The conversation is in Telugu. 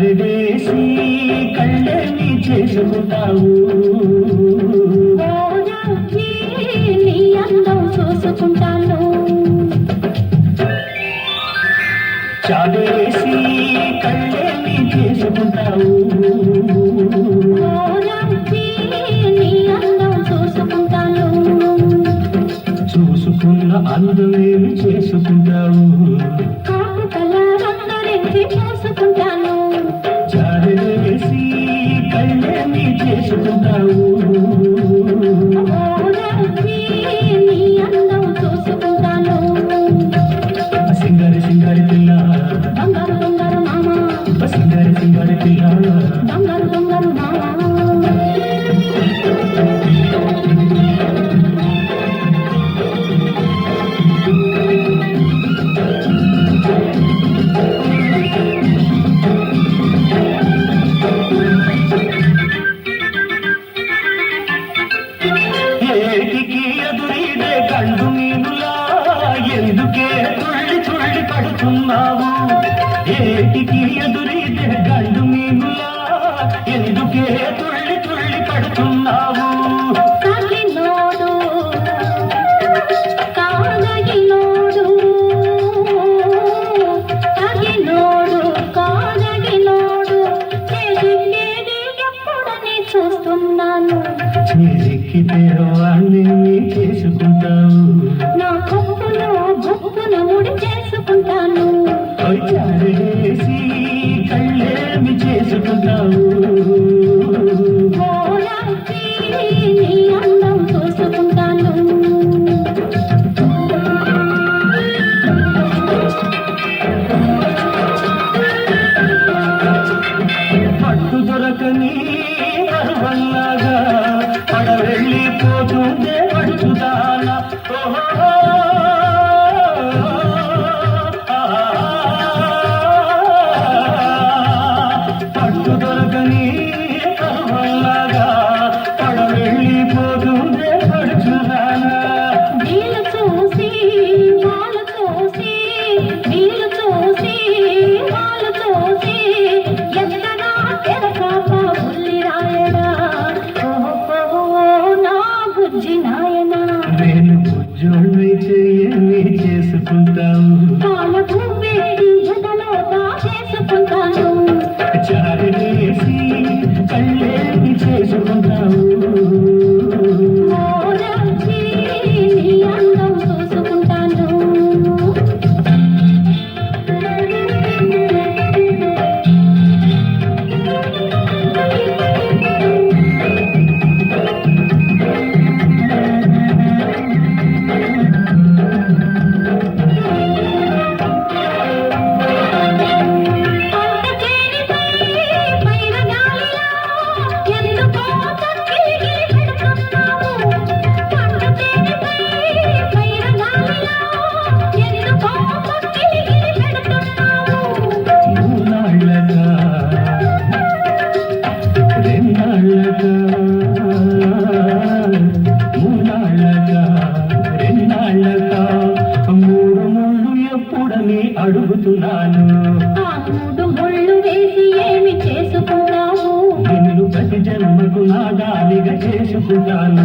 పరదేశీ చూసుకుంటాను. చాలేసి కళ్ళని చేసుకుంటావు. అందులేవి చేసుకుంటావు? చేసుకుంటాను చాలని వేసి కళ్ళని చేసుకుంటావు? చేతికి ఎదురీడే కళ్ళు నీనులా ఎందుకే తుళ్ళి తుళ్ళి పడుతున్నావు? ఏటికి ఎదురీ ఎక్కితేరో అన్నీ చేసుకుంటావు. నా గొప్పలో గొప్పను చేసుకుంటాను. చేసి చేయని చేసుకుంటావు చేసుకుంటాను చారి చేసి కళ్ళేమి చేసుకుంటాను భాగాలిగా చేసుకుంటాను